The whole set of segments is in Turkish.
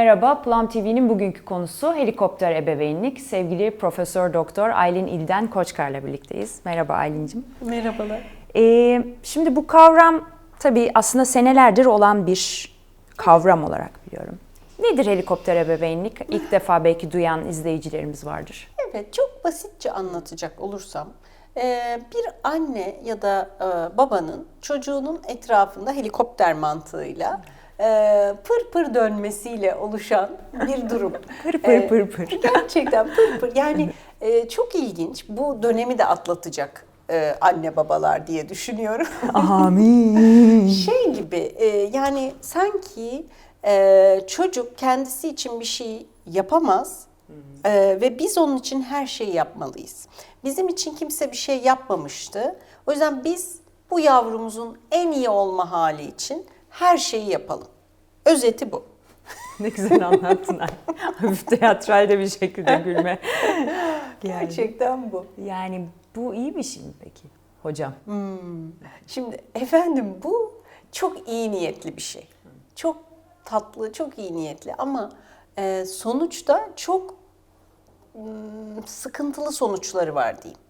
Merhaba, Plum TV'nin bugünkü konusu helikopter ebeveynlik. Sevgili Profesör Doktor Aylin İlden Koçkar'la birlikteyiz. Merhaba Aylin'cim. Merhabalar. Ee, şimdi bu kavram tabii aslında senelerdir olan bir kavram olarak biliyorum. Nedir helikopter ebeveynlik? İlk defa belki duyan izleyicilerimiz vardır. Evet, çok basitçe anlatacak olursam, e, bir anne ya da e, babanın çocuğunun etrafında helikopter mantığıyla pır pır dönmesiyle oluşan bir durum. Pır pır pır pır. Gerçekten pır pır. Yani e, çok ilginç. Bu dönemi de atlatacak e, anne babalar diye düşünüyorum. Amin. şey gibi e, yani sanki e, çocuk kendisi için bir şey yapamaz e, ve biz onun için her şeyi yapmalıyız. Bizim için kimse bir şey yapmamıştı. O yüzden biz bu yavrumuzun en iyi olma hali için her şeyi yapalım. Özeti bu. ne güzel anlattın. Hafif teatral de bir şekilde gülme. Yani, Gerçekten bu. yani bu iyi bir şey mi peki hocam? Şimdi efendim bu çok iyi niyetli bir şey. Çok tatlı, çok iyi niyetli ama e, sonuçta çok mm, sıkıntılı sonuçları var diyeyim.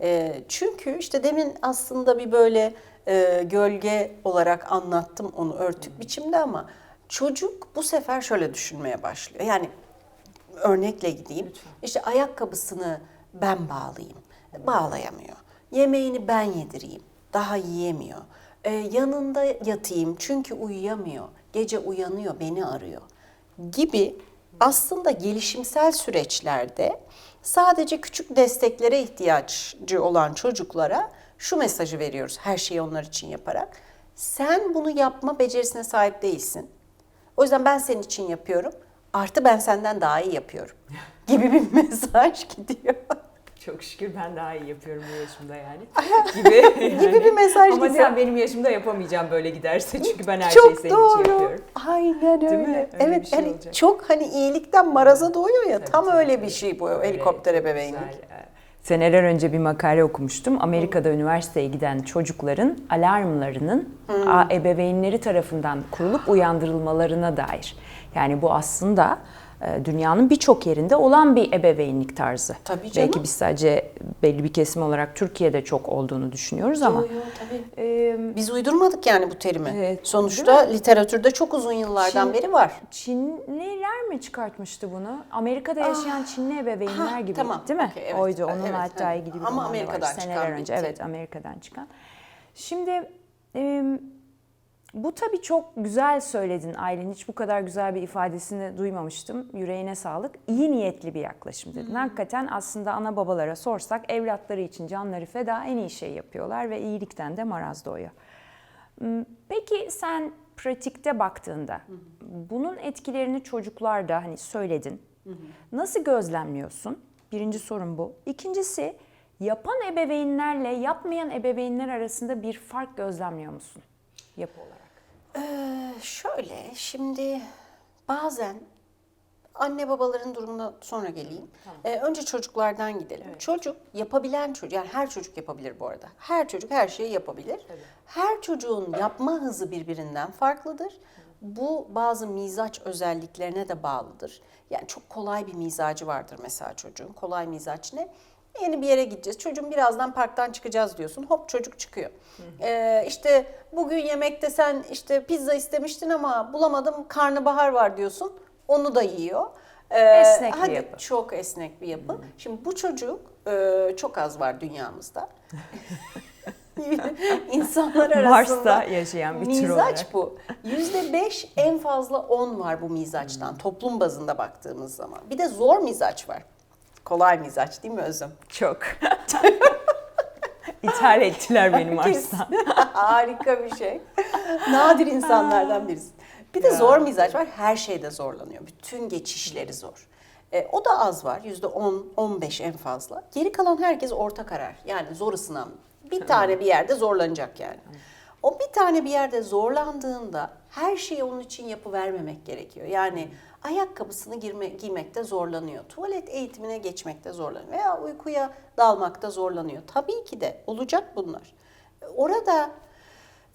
E, çünkü işte demin aslında bir böyle e, gölge olarak anlattım onu örtük biçimde ama çocuk bu sefer şöyle düşünmeye başlıyor. Yani örnekle gideyim. İşte ayakkabısını ben bağlayayım. Bağlayamıyor. Yemeğini ben yedireyim. Daha yiyemiyor. Ee, yanında yatayım çünkü uyuyamıyor. Gece uyanıyor, beni arıyor. Gibi aslında gelişimsel süreçlerde sadece küçük desteklere ihtiyacı olan çocuklara şu mesajı veriyoruz her şeyi onlar için yaparak. Sen bunu yapma becerisine sahip değilsin. O yüzden ben senin için yapıyorum. Artı ben senden daha iyi yapıyorum. Gibi bir mesaj gidiyor. Çok şükür ben daha iyi yapıyorum bu yaşımda yani. Gibi, Gibi bir mesaj Ama gidiyor. sen benim yaşımda yapamayacağım böyle giderse çünkü ben her Çok şeyi senin doğru. için yapıyorum. Aynen Değil mi? öyle. Öyle evet şey hani olacak. çok hani iyilikten maraza doğuyor ya tam tabii, öyle tabii. bir şey bu Öyle, helikopter ebeveynlik. güzel. Seneler önce bir makale okumuştum. Amerika'da üniversiteye giden çocukların alarmlarının a- ebeveynleri tarafından kurulup uyandırılmalarına dair. Yani bu aslında dünyanın birçok yerinde olan bir ebeveynlik tarzı. Tabii canım. Belki biz sadece belli bir kesim olarak Türkiye'de çok olduğunu düşünüyoruz ama Yo, yo, tabii. e, Biz uydurmadık yani bu terimi. Evet, Sonuçta literatürde çok uzun yıllardan Çin- beri var. Çinliler mi çıkartmıştı bunu? Amerika'da yaşayan Çinli ebeveynler Ah, ha, gibi tamam, değil mi? okey, evet, Oydu. Onun evet, hatta evet. ilgili bir Ama romanı var Amerika'dan seneler çıkan önce. Evet, Amerika'dan çıkan. Şimdi e, bu tabii çok güzel söyledin Aylin. Hiç bu kadar güzel bir ifadesini duymamıştım. Yüreğine sağlık. İyi niyetli bir yaklaşım dedin. Hakikaten aslında ana babalara sorsak evlatları için canları feda en iyi şey yapıyorlar ve iyilikten de maraz doğuyor. Hmm, Peki sen pratikte baktığında bunun etkilerini çocuklarda hani söyledin. Nasıl gözlemliyorsun? Birinci sorun bu. İkincisi yapan ebeveynlerle yapmayan ebeveynler arasında bir fark gözlemliyor musun yapı olarak? Ee, şöyle şimdi bazen anne babaların durumuna sonra geleyim. Ee, önce çocuklardan gidelim. Çocuk yapabilen çocuk yani her çocuk yapabilir bu arada. Her çocuk her şeyi yapabilir. Her çocuğun yapma hızı birbirinden farklıdır. Bu bazı mizaç özelliklerine de bağlıdır. Yani çok kolay bir mizacı vardır mesela çocuğun. Kolay mizaç ne? Yeni bir yere gideceğiz. Çocuğum birazdan parktan çıkacağız diyorsun. Hop çocuk çıkıyor. Ee, işte bugün yemekte sen işte pizza istemiştin ama bulamadım karnabahar var diyorsun. Onu da yiyor. Ee, Esnek bir hadi, yapı. Çok esnek bir yapı. Şimdi bu çocuk e, çok az var dünyamızda. İnsanlar arasında Mars'ta yaşayan bir tür mizaç olarak. bu. Yüzde beş en fazla on var bu mizaçtan toplum bazında baktığımız zaman. Bir de zor mizaç var. Kolay mizaç değil mi Özüm? Çok. İthal ettiler beni Mars'tan. Harika bir şey. Nadir insanlardan birisi. Bir de Ya. zor mizaç var. Her şeyde zorlanıyor. Bütün geçişleri zor. E, o da az var. Yüzde 10, 15 en fazla. Geri kalan herkes orta karar. Yani zor ısınan. Bir tane bir yerde zorlanacak yani. O bir tane bir yerde zorlandığında her şeyi onun için yapı vermemek gerekiyor. Yani ayakkabısını girme, giymekte zorlanıyor. Tuvalet eğitimine geçmekte zorlanıyor. Veya uykuya dalmakta zorlanıyor. Tabii ki de olacak bunlar. Orada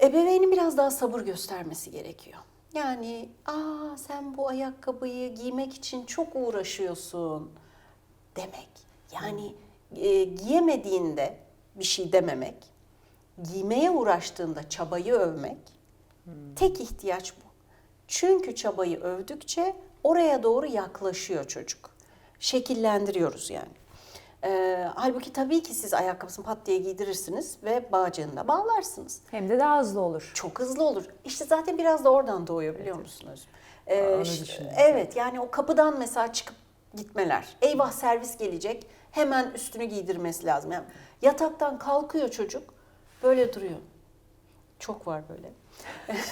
ebeveynin biraz daha sabır göstermesi gerekiyor. Yani aa sen bu ayakkabıyı giymek için çok uğraşıyorsun demek. Yani e, giyemediğinde bir şey dememek, giymeye uğraştığında çabayı övmek tek ihtiyaç bu. Çünkü çabayı övdükçe oraya doğru yaklaşıyor çocuk. Şekillendiriyoruz yani. Ee, halbuki tabii ki siz ayakkabısını pat diye giydirirsiniz ve bağcığında bağlarsınız. Hem de daha hızlı olur. Çok hızlı olur. İşte zaten biraz da oradan doğuyor biliyor musunuz? Ee, düşündüm evet yani o kapıdan mesela çıkıp gitmeler. Eyvah servis gelecek. Hemen üstünü giydirmesi lazım. Yani yataktan kalkıyor çocuk. Böyle duruyor. Çok var böyle.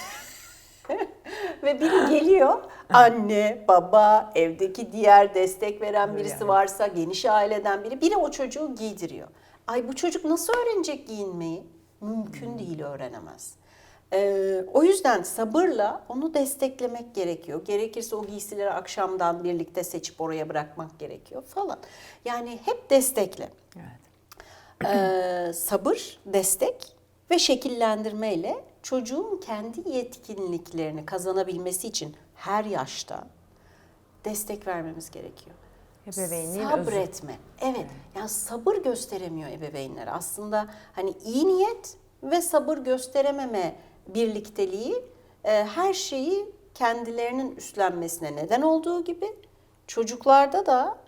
Ve biri geliyor. Anne, baba, evdeki diğer destek veren birisi Yani. varsa, geniş aileden biri. Biri o çocuğu giydiriyor. Ay bu çocuk nasıl öğrenecek giyinmeyi? Mümkün değil öğrenemez. Ee, o yüzden sabırla onu desteklemek gerekiyor. Gerekirse o giysileri akşamdan birlikte seçip oraya bırakmak gerekiyor falan. Yani hep destekle. Evet. Ee, sabır, destek ve şekillendirmeyle çocuğun kendi yetkinliklerini kazanabilmesi için her yaşta destek vermemiz gerekiyor. Ebeveynliğin özü. Sabretme. Evet. Yani sabır gösteremiyor ebeveynler. Aslında hani iyi niyet ve sabır gösterememe birlikteliği e, her şeyi kendilerinin üstlenmesine neden olduğu gibi çocuklarda da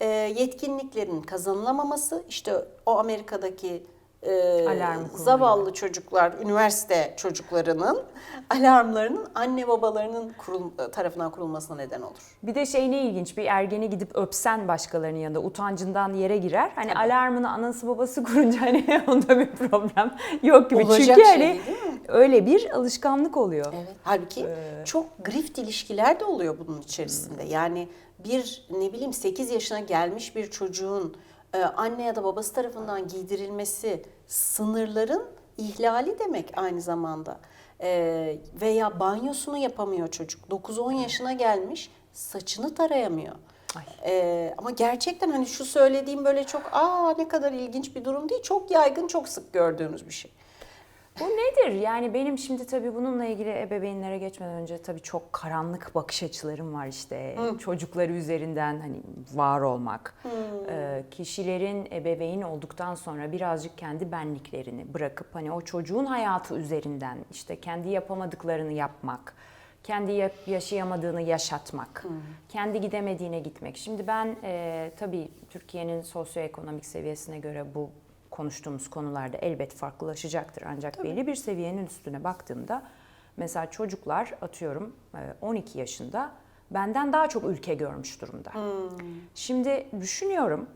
e, yetkinliklerin kazanılamaması işte o Amerika'daki e, kurma zavallı çocuklar, üniversite çocuklarının alarmlarının anne babalarının kurul, tarafından kurulmasına neden olur. Bir de şey ne ilginç bir ergeni gidip öpsen başkalarının yanında utancından yere girer. Hani alarmını anası babası kurunca hani onda bir problem yok gibi. Olacak Çünkü şey hani öyle bir alışkanlık oluyor. Evet. Halbuki çok grift ilişkiler de oluyor bunun içerisinde. Yani bir ne bileyim 8 yaşına gelmiş bir çocuğun anne ya da babası tarafından giydirilmesi sınırların ihlali demek aynı zamanda. E, veya banyosunu yapamıyor çocuk. 9-10 yaşına gelmiş saçını tarayamıyor. Ay. E, ama gerçekten hani şu söylediğim böyle çok aa ne kadar ilginç bir durum değil. Çok yaygın, çok sık gördüğümüz bir şey. Bu nedir? Yani benim şimdi tabii bununla ilgili ebeveynlere geçmeden önce tabii çok karanlık bakış açılarım var işte. Çocukları üzerinden hani var olmak. Ee, kişilerin ebeveyn olduktan sonra birazcık kendi benliklerini bırakıp hani o çocuğun hayatı üzerinden işte kendi yapamadıklarını yapmak. Kendi ya- yaşayamadığını yaşatmak, kendi gidemediğine gitmek. Şimdi ben e, tabii Türkiye'nin sosyoekonomik seviyesine göre bu konuştuğumuz konularda elbet farklılaşacaktır. Ancak belli bir seviyenin üstüne baktığımda mesela çocuklar atıyorum e, 12 yaşında benden daha çok ülke görmüş durumda. Şimdi düşünüyorum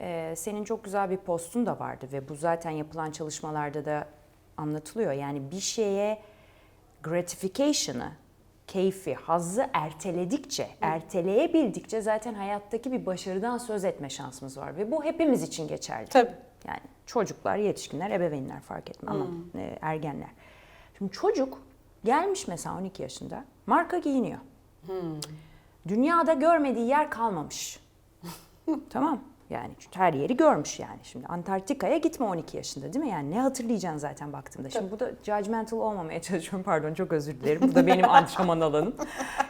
e, senin çok güzel bir postun da vardı ve bu zaten yapılan çalışmalarda da anlatılıyor. Yani bir şeye gratification'ı, keyfi, hazzı erteledikçe, erteleyebildikçe zaten hayattaki bir başarıdan söz etme şansımız var ve bu hepimiz için geçerli. Tabii. Yani çocuklar, yetişkinler, ebeveynler fark etmez ama e, ergenler. Şimdi çocuk gelmiş mesela 12 yaşında marka giyiniyor. Dünyada görmediği yer kalmamış. tamam. Yani çünkü her yeri görmüş yani. Şimdi Antarktika'ya gitme 12 yaşında değil mi? Yani ne hatırlayacaksın zaten baktığımda. Şimdi bu da judgmental olmamaya çalışıyorum. Pardon çok özür dilerim. Bu da benim antrenman alanım.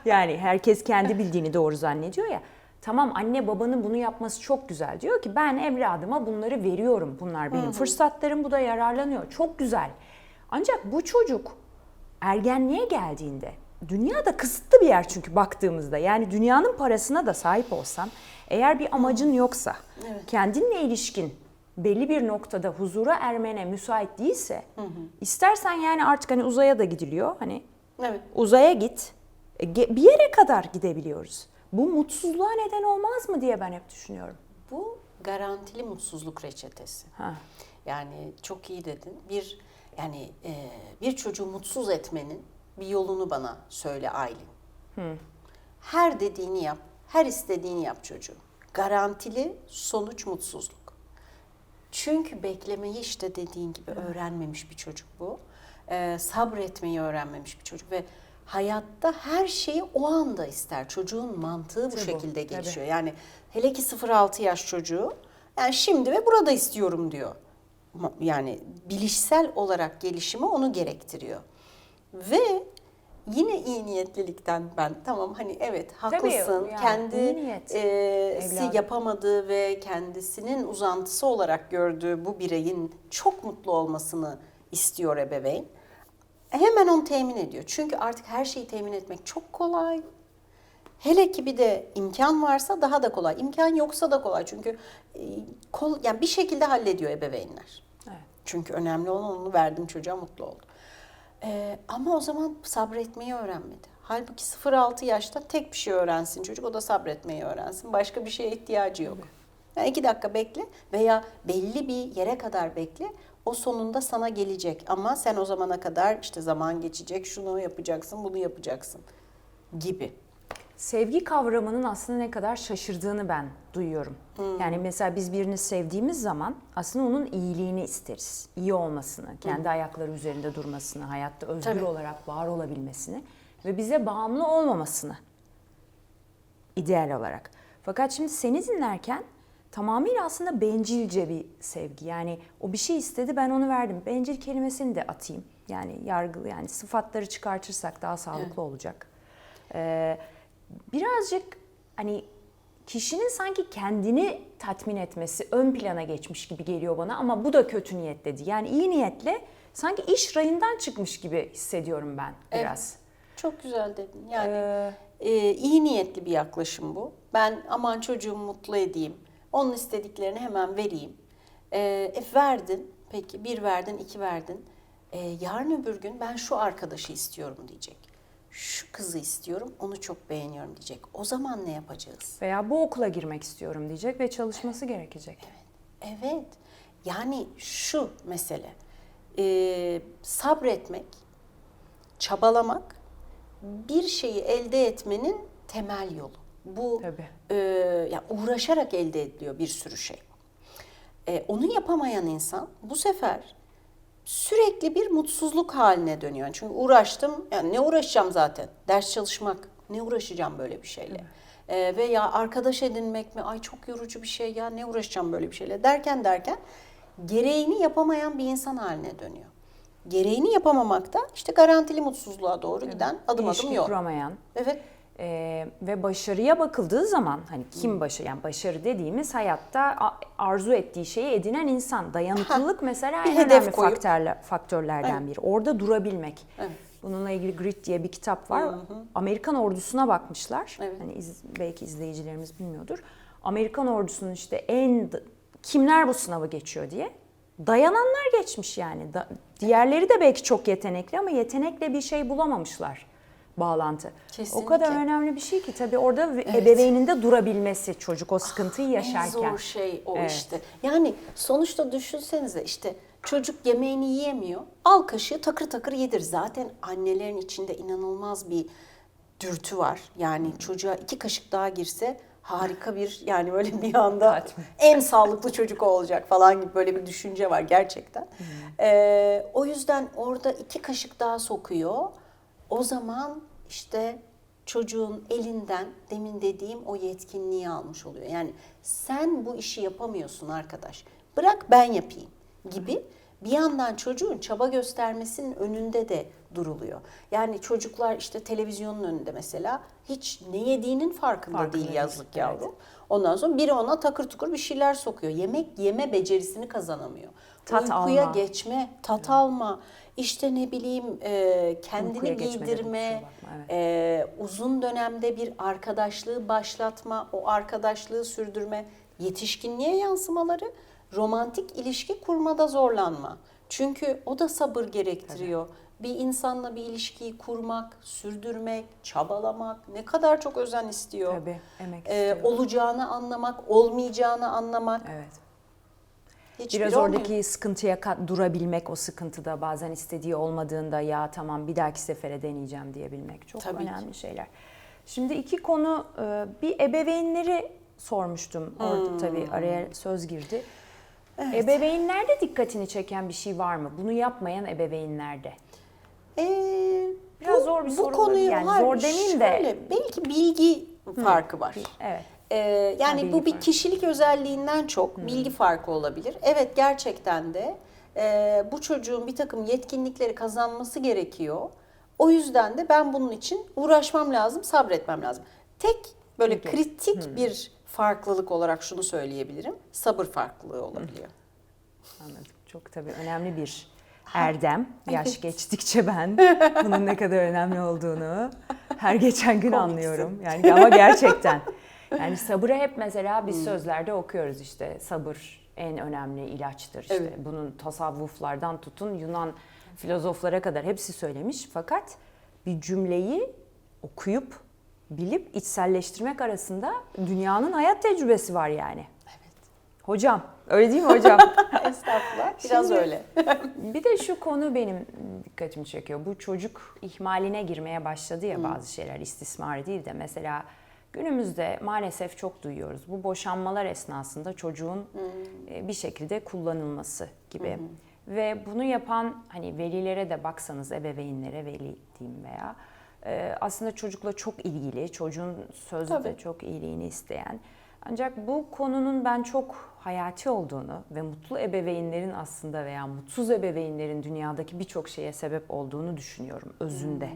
Yani herkes kendi bildiğini doğru zannediyor ya. Tamam anne babanın bunu yapması çok güzel. Diyor ki ben evladıma bunları veriyorum. Bunlar benim fırsatlarım. Bu da yararlanıyor. Çok güzel. Ancak bu çocuk ergenliğe geldiğinde dünya da kısıtlı bir yer çünkü baktığımızda. Yani dünyanın parasına da sahip olsan eğer bir amacın yoksa, kendinle ilişkin belli bir noktada huzura ermene müsait değilse istersen yani artık hani uzaya da gidiliyor. Hani Evet. uzaya git. E, Bir yere kadar gidebiliyoruz. Bu mutsuzluğa neden olmaz mı diye ben hep düşünüyorum. Bu garantili mutsuzluk reçetesi. Ha. Yani çok iyi dedin. Bir yani e, bir çocuğu mutsuz etmenin bir yolunu bana söyle Aylin. Her dediğini yap, her istediğini yap çocuğu. Garantili sonuç mutsuzluk. Çünkü beklemeyi işte dediğin gibi öğrenmemiş bir çocuk bu. Ee, sabretmeyi öğrenmemiş bir çocuk ve hayatta her şeyi o anda ister. Çocuğun mantığı bu Tabii, şekilde tabii. gelişiyor. Yani hele ki 0-6 yaş çocuğu yani şimdi ve burada istiyorum diyor. Yani bilişsel olarak gelişimi onu gerektiriyor. Ve yine iyi niyetlilikten ben tamam hani evet haklısın yani kendi iyi niyet. e, yapamadığı ve kendisinin uzantısı olarak gördüğü bu bireyin çok mutlu olmasını istiyor ebeveyn. Hemen onu temin ediyor. Çünkü artık her şeyi temin etmek çok kolay. Hele ki bir de imkan varsa daha da kolay. İmkan yoksa da kolay. Çünkü e, kol, yani bir şekilde hallediyor ebeveynler. Evet. Çünkü önemli olan onu verdim çocuğa mutlu oldu. Ee, ama o zaman sabretmeyi öğrenmedi. Halbuki 0-6 yaşta tek bir şey öğrensin çocuk o da sabretmeyi öğrensin. Başka bir şeye ihtiyacı yok. Yani iki dakika bekle veya belli bir yere kadar bekle. O sonunda sana gelecek ama sen o zamana kadar işte zaman geçecek, şunu yapacaksın, bunu yapacaksın gibi. Sevgi kavramının aslında ne kadar şaşırdığını ben duyuyorum. Yani mesela biz birini sevdiğimiz zaman aslında onun iyiliğini isteriz. İyi olmasını, kendi ayakları üzerinde durmasını, hayatta özgür Tabii. olarak var olabilmesini ve bize bağımlı olmamasını ideal olarak. Fakat şimdi seni dinlerken tamamıyla aslında bencilce bir sevgi. Yani o bir şey istedi ben onu verdim. Bencil kelimesini de atayım. Yani yargılı yani sıfatları çıkartırsak daha sağlıklı olacak. Ee, birazcık hani kişinin sanki kendini tatmin etmesi ön plana geçmiş gibi geliyor bana ama bu da kötü niyetle değil. Yani iyi niyetle sanki iş rayından çıkmış gibi hissediyorum ben biraz. Çok güzel dedin. Yani Ee, e, iyi niyetli bir yaklaşım bu. Ben aman çocuğumu mutlu edeyim. Onun istediklerini hemen vereyim. E, e, verdin. Peki bir verdin, iki verdin. E, yarın öbür gün ben şu arkadaşı istiyorum diyecek. Şu kızı istiyorum, onu çok beğeniyorum diyecek. O zaman ne yapacağız? Veya bu okula girmek istiyorum diyecek ve çalışması gerekecek. Evet. Yani şu mesele. e, sabretmek, çabalamak bir şeyi elde etmenin temel yolu. Bu Tabii. e, ya uğraşarak elde ediliyor bir sürü şey. E, onu yapamayan insan bu sefer sürekli bir mutsuzluk haline dönüyor. Çünkü uğraştım, yani ne uğraşacağım zaten? Ders çalışmak, ne uğraşacağım böyle bir şeyle? E, veya arkadaş edinmek mi? Ay çok yorucu bir şey ya, ne uğraşacağım böyle bir şeyle? Derken derken gereğini yapamayan bir insan haline dönüyor. Gereğini yapamamak da işte garantili mutsuzluğa doğru giden adım İlişki adım yol. kuramayan Evet. Ee, ve başarıya bakıldığı zaman hani kim başarı yani başarı dediğimiz hayatta arzu ettiği şeyi edinen insan. Dayanıklılık mesela bir en hedef önemli koyup- faktörler, faktörlerden biri. Orada durabilmek. Evet. Bununla ilgili Grit diye bir kitap var. Amerikan ordusuna bakmışlar. Evet. Hani iz- belki izleyicilerimiz bilmiyordur. Amerikan ordusunun işte en kimler bu sınavı geçiyor diye dayananlar geçmiş yani. Da- diğerleri de belki çok yetenekli ama yetenekle bir şey bulamamışlar bağlantı. O kadar Kesinlikle. önemli bir şey ki tabii orada ebeveynin de durabilmesi çocuk o sıkıntıyı yaşarken. En zor şey o Evet. işte. Yani sonuçta düşünsenize işte çocuk yemeğini yiyemiyor. Al kaşığı takır takır yedir. Zaten annelerin içinde inanılmaz bir dürtü var. Yani çocuğa iki kaşık daha girse harika bir yani böyle bir anda en sağlıklı çocuk olacak falan gibi böyle bir düşünce var gerçekten. Ee, o yüzden orada iki kaşık daha sokuyor. O zaman işte çocuğun elinden demin dediğim o yetkinliği almış oluyor. Yani sen bu işi yapamıyorsun arkadaş. Bırak ben yapayım gibi bir yandan çocuğun çaba göstermesinin önünde de duruluyor. Yani çocuklar işte televizyonun önünde mesela hiç ne yediğinin farkında, Farkında değil yazlık evet. yavrum. Ondan sonra biri ona takır tukur bir şeyler sokuyor. Yemek yeme becerisini kazanamıyor. Tat Uykuya alma. geçme, tat alma, işte ne bileyim e, kendini Uykuya giydirme, bakma, evet. e, uzun dönemde bir arkadaşlığı başlatma, o arkadaşlığı sürdürme, yetişkinliğe yansımaları, romantik ilişki kurmada zorlanma. Çünkü o da sabır gerektiriyor. Bir insanla bir ilişkiyi kurmak, sürdürmek, çabalamak ne kadar çok özen istiyor. Tabii, emek E, istiyor. olacağını anlamak, olmayacağını anlamak. Evet. Hiçbiri Biraz olmuyor. oradaki sıkıntıya kat- durabilmek o sıkıntıda bazen istediği olmadığında ya tamam bir dahaki sefere deneyeceğim diyebilmek çok Tabii ki. önemli şeyler. Şimdi iki konu e, bir ebeveynleri sormuştum orada Hmm. tabii araya söz girdi. Ebeveynlerde dikkatini çeken bir şey var mı? Bunu yapmayan ebeveynlerde. Ee, Biraz zor bir soru konuyu, olabilir. Yani hayır, zor demeyeyim de- şöyle, belki bilgi farkı var. Evet. Ee, yani bilgi bu bir farkı. kişilik özelliğinden çok bilgi farkı olabilir. Evet gerçekten de e, bu çocuğun bir takım yetkinlikleri kazanması gerekiyor. O yüzden de ben bunun için uğraşmam lazım, sabretmem lazım. Tek böyle Peki. kritik bir farklılık olarak şunu söyleyebilirim. Sabır farklılığı olabiliyor. Anladım. Çok tabii önemli bir erdem. Yaş geçtikçe ben bunun ne kadar önemli olduğunu her geçen gün Komiksin. anlıyorum. Yani ama gerçekten. Yani sabırı hep mesela biz sözlerde okuyoruz işte sabır en önemli ilaçtır. İşte Evet. bunun tasavvuflardan tutun Yunan filozoflara kadar hepsi söylemiş. Fakat bir cümleyi okuyup bilip içselleştirmek arasında dünyanın hayat tecrübesi var yani. Hocam, öyle değil mi hocam? Estağfurullah. Biraz Şimdi- öyle. Bir de şu konu benim dikkatimi çekiyor. Bu çocuk ihmaline girmeye başladı ya bazı şeyler istismar değil de mesela günümüzde maalesef çok duyuyoruz. Bu boşanmalar esnasında çocuğun e, bir şekilde kullanılması gibi. Ve bunu yapan hani velilere de baksanız ebeveynlere veli diyeyim veya e, aslında çocukla çok ilgili, çocuğun sözde Tabii. çok iyiliğini isteyen. Ancak bu konunun ben çok hayati olduğunu ve mutlu ebeveynlerin aslında veya mutsuz ebeveynlerin dünyadaki birçok şeye sebep olduğunu düşünüyorum özünde.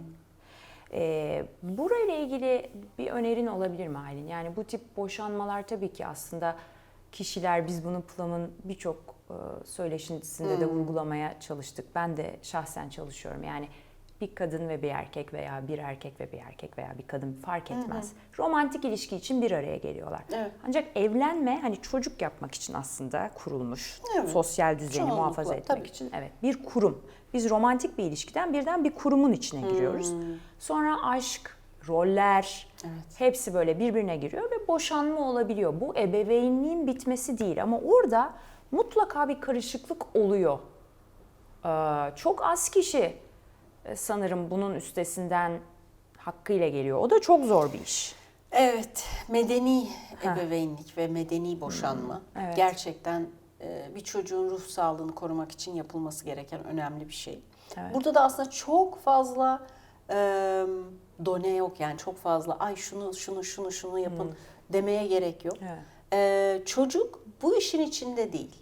Ee, burayla ilgili bir önerin olabilir mi Aylin? Yani bu tip boşanmalar tabii ki aslında kişiler biz bunu Plum'ın birçok e, söyleşisinde de vurgulamaya çalıştık. Ben de şahsen çalışıyorum. Yani bir kadın ve bir erkek veya bir erkek ve bir erkek veya bir kadın fark etmez. Romantik ilişki için bir araya geliyorlar. Evet. Ancak evlenme hani çocuk yapmak için aslında kurulmuş. Evet. Sosyal düzeni Çoğunlukla, muhafaza etmek tabii. için. Evet. Bir kurum. Biz romantik bir ilişkiden birden bir kurumun içine giriyoruz. Sonra aşk, roller hepsi böyle birbirine giriyor ve boşanma olabiliyor. Bu ebeveynliğin bitmesi değil ama orada mutlaka bir karışıklık oluyor. Ee, çok az kişi e, sanırım bunun üstesinden hakkıyla geliyor. O da çok zor bir iş. Evet, medeni ebeveynlik ve medeni boşanma evet. gerçekten bir çocuğun ruh sağlığını korumak için yapılması gereken önemli bir şey. Evet. Burada da aslında çok fazla e, done yok yani çok fazla ay şunu şunu şunu şunu yapın demeye gerek yok. Evet. E, çocuk bu işin içinde değil.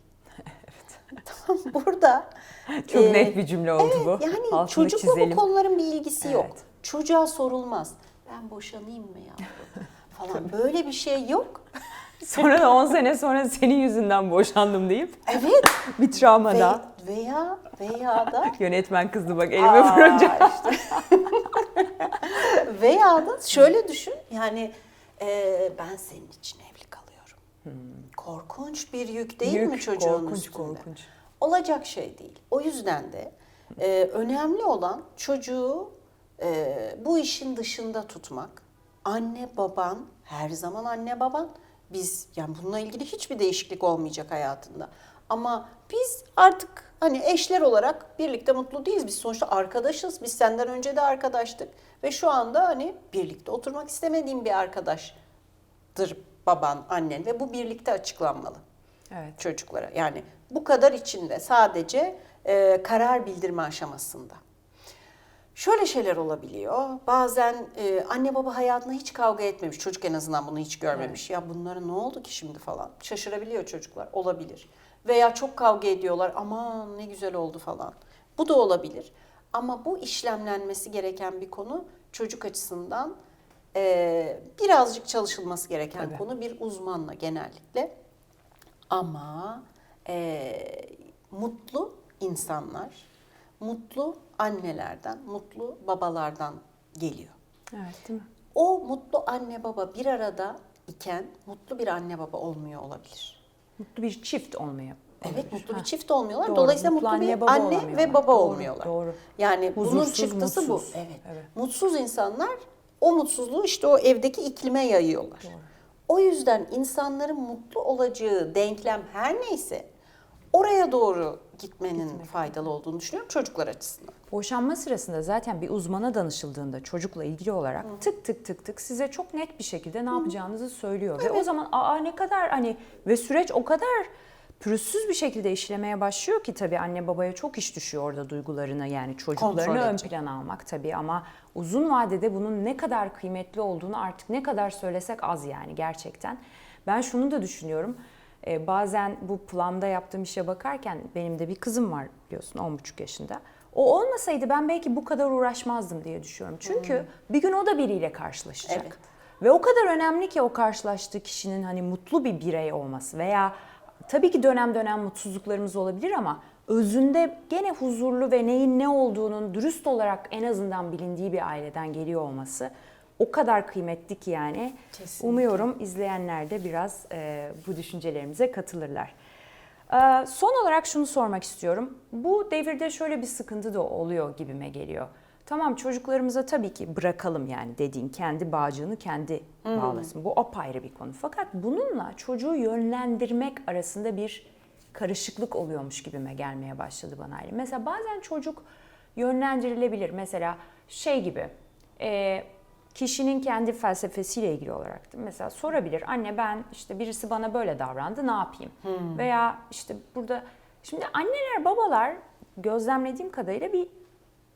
Tamam burada Çok e, net bir cümle oldu bu. Evet, yani Altını çocukla çizelim. bu konuların bir ilgisi yok. Evet. Çocuğa sorulmaz. Ben boşanayım mı yavrum? falan. Böyle bir şey yok. Sonra da 10 sene sonra senin yüzünden boşandım deyip Evet. bir travmada. Ve, veya veya da Yönetmen kızdı bak elime Aa, vurunca. işte. veya da şöyle düşün. Yani e, ben senin için evli kalıyorum. Korkunç bir yük değil mi Hmm. Yük, çocuğun korkunç, üstünde? korkunç. Olacak şey değil. O yüzden de e, önemli olan çocuğu e, bu işin dışında tutmak. Anne baban, her zaman anne baban. Biz yani bununla ilgili hiçbir değişiklik olmayacak hayatında. Ama biz artık hani eşler olarak birlikte mutlu değiliz. Biz sonuçta arkadaşız. Biz senden önce de arkadaştık. Ve şu anda hani birlikte oturmak istemediğim bir arkadaştır baban, annen ve bu birlikte açıklanmalı Evet. çocuklara. Yani bu kadar içinde sadece e, karar bildirme aşamasında. Şöyle şeyler olabiliyor. Bazen e, anne baba hayatında hiç kavga etmemiş. Çocuk en azından bunu hiç görmemiş. Ya bunlara ne oldu ki şimdi falan. Şaşırabiliyor çocuklar. Olabilir. Veya çok kavga ediyorlar. Aman ne güzel oldu falan. Bu da olabilir. Ama bu işlemlenmesi gereken bir konu çocuk açısından e, birazcık çalışılması gereken Tabii. konu bir uzmanla genellikle. Ama eee, mutlu insanlar, mutlu annelerden, mutlu babalardan geliyor. Evet değil mi? O mutlu anne baba bir arada iken mutlu bir anne baba olmuyor olabilir. Mutlu bir çift olmaya. Evet mutlu Ha. bir çift olmuyorlar. Doğru, Dolayısıyla mutlu mutlu, anne bir baba anne ve baba Doğru, olmuyorlar. doğru. Yani bunun Huzursuz, çıktısı mutsuz. bu. Evet. Evet. Mutsuz insanlar o mutsuzluğu işte o evdeki iklime yayıyorlar. O yüzden insanların mutlu olacağı denklem her neyse oraya doğru gitmenin faydalı olduğunu düşünüyorum çocuklar açısından. Boşanma sırasında zaten bir uzmana danışıldığında çocukla ilgili olarak tık tık tık tık size çok net bir şekilde ne yapacağınızı söylüyor. Ve o zaman aa ne kadar hani ve süreç o kadar pürüzsüz bir şekilde işlemeye başlıyor ki tabii anne babaya çok iş düşüyor orada duygularını yani çocuklarını ön plana almak tabii ama uzun vadede bunun ne kadar kıymetli olduğunu artık ne kadar söylesek az yani gerçekten. Ben şunu da düşünüyorum. Ee, bazen bu planda yaptığım işe bakarken benim de bir kızım var biliyorsun 10,5 yaşında. O olmasaydı ben belki bu kadar uğraşmazdım diye düşünüyorum. Çünkü bir gün o da biriyle karşılaşacak. Evet. Ve o kadar önemli ki o karşılaştığı kişinin hani mutlu bir birey olması veya tabii ki dönem dönem mutsuzluklarımız olabilir ama özünde gene huzurlu ve neyin ne olduğunun dürüst olarak en azından bilindiği bir aileden geliyor olması o kadar kıymetli ki yani. Kesinlikle. Umuyorum izleyenler de biraz e, bu düşüncelerimize katılırlar. Ee, Son olarak şunu sormak istiyorum. Bu devirde şöyle bir sıkıntı da oluyor gibime geliyor. Tamam çocuklarımıza tabii ki bırakalım yani dediğin kendi bağcığını kendi bağlasın. Bu apayrı bir konu. Fakat bununla çocuğu yönlendirmek arasında bir karışıklık oluyormuş gibime gelmeye başladı bana. Aylin. Mesela bazen çocuk yönlendirilebilir. Mesela şey gibi e, kişinin kendi felsefesiyle ilgili olarak mesela sorabilir. Anne ben işte birisi bana böyle davrandı ne yapayım? Veya işte burada şimdi anneler babalar gözlemlediğim kadarıyla bir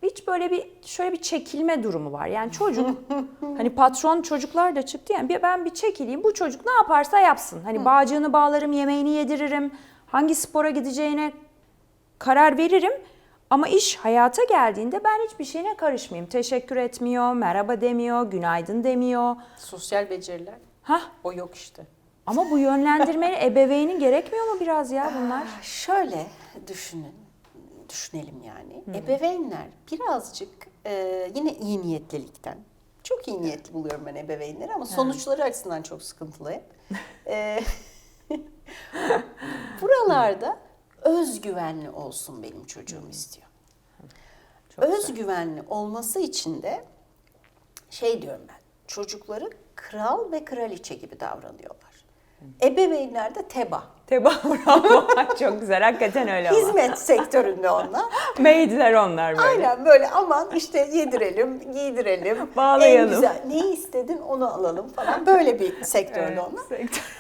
hiç böyle bir şöyle bir çekilme durumu var. Yani çocuk hani patron çocuklar da çıktı yani ben bir çekileyim bu çocuk ne yaparsa yapsın. Hani bağcığını bağlarım, yemeğini yediririm, hangi spora gideceğine karar veririm. Ama iş hayata geldiğinde ben hiçbir şeyine karışmayayım. Teşekkür etmiyor, merhaba demiyor, günaydın demiyor. Sosyal beceriler Hah o yok işte. ama bu yönlendirmeli ebeveynin gerekmiyor mu biraz ya bunlar? Şöyle düşünün, düşünelim yani. Ebeveynler birazcık e, yine iyi niyetlilikten, çok iyi niyetli buluyorum ben ebeveynleri ama sonuçları açısından çok sıkıntılı hep. E, buralarda özgüvenli olsun benim çocuğum istiyor. Çok güzel. özgüvenli olması için de şey diyorum ben, çocukları kral ve kraliçe gibi davranıyorlar. Ebeveynler de teba. Teba bravo. Çok güzel hakikaten öyle ama. Hizmet sektöründe onlar. Maidler onlar böyle. Aynen böyle aman işte yedirelim, giydirelim. Bağlayalım. En güzel ne istedin onu alalım falan. Böyle bir sektörde Evet, onlar. sektör.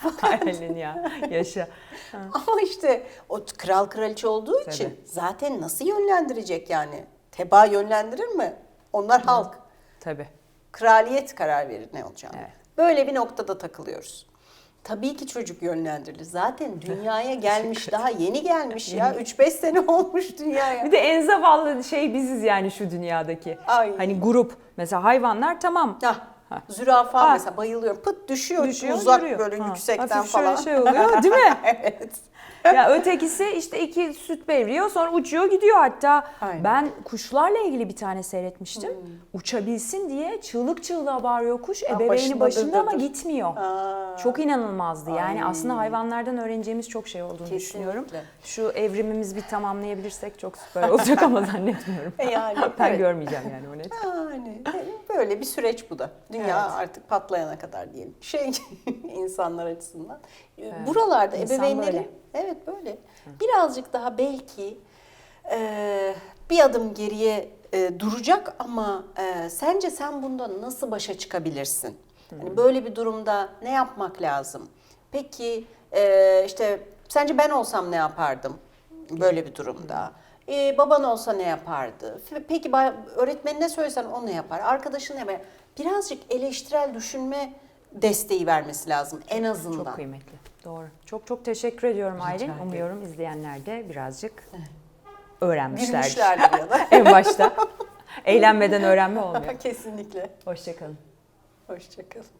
Aylin ya yaşa. Ama işte o kral kraliçe olduğu Tabii. için zaten nasıl yönlendirecek yani? Teba yönlendirir mi? Onlar halk. Tabii. Kraliyet karar verir ne olacağını. Evet. Böyle bir noktada takılıyoruz. Tabii ki çocuk yönlendirilir. Zaten dünyaya gelmiş, daha yeni gelmiş ya. 3-5 sene olmuş dünyaya. Bir de en zavallı şey biziz yani şu dünyadaki. Ay. Hani grup. Mesela hayvanlar tamam. Hah, zürafa Ha. mesela bayılıyorum. Pıt düşüyor, Düşüyor, uzak yürüyor. böyle Ha, yüksekten hafif şöyle falan. şey oluyor, değil mi? evet. ya ötekisi işte iki süt veriyor sonra uçuyor gidiyor hatta. Aynen. Ben kuşlarla ilgili bir tane seyretmiştim. Uçabilsin diye çığlık çığlığa bağırıyor kuş. Ebeveyni başında başında, dır ama dır. gitmiyor. Aa. Çok inanılmazdı. Yani Ay. aslında hayvanlardan öğreneceğimiz çok şey olduğunu Kesinlikle. düşünüyorum. Şu evrimimizi bir tamamlayabilirsek çok süper olacak ama zannetmiyorum. Yani, ben evet. görmeyeceğim yani o net. Yani böyle bir süreç bu da. Dünya Evet. artık patlayana kadar diyelim. Şey insanlar açısından. Buralarda İnsan ebeveynlerin böyle. evet böyle birazcık daha belki e, bir adım geriye e, duracak ama e, sence sen bundan nasıl başa çıkabilirsin? Hani böyle bir durumda ne yapmak lazım? Peki e, işte sence ben olsam ne yapardım böyle bir durumda? Ee, baban olsa ne yapardı? Peki öğretmenine söylesen o ne yapar? Arkadaşın ne yapar? Birazcık eleştirel düşünme desteği vermesi lazım en azından. Çok kıymetli. Doğru. Çok çok teşekkür ediyorum Aylin. ederim. Umuyorum izleyenler de birazcık. Gülmüşlerdir ya da. en başta. Eğlenmeden öğrenme olmuyor. Kesinlikle. Hoşçakalın. Hoşçakalın.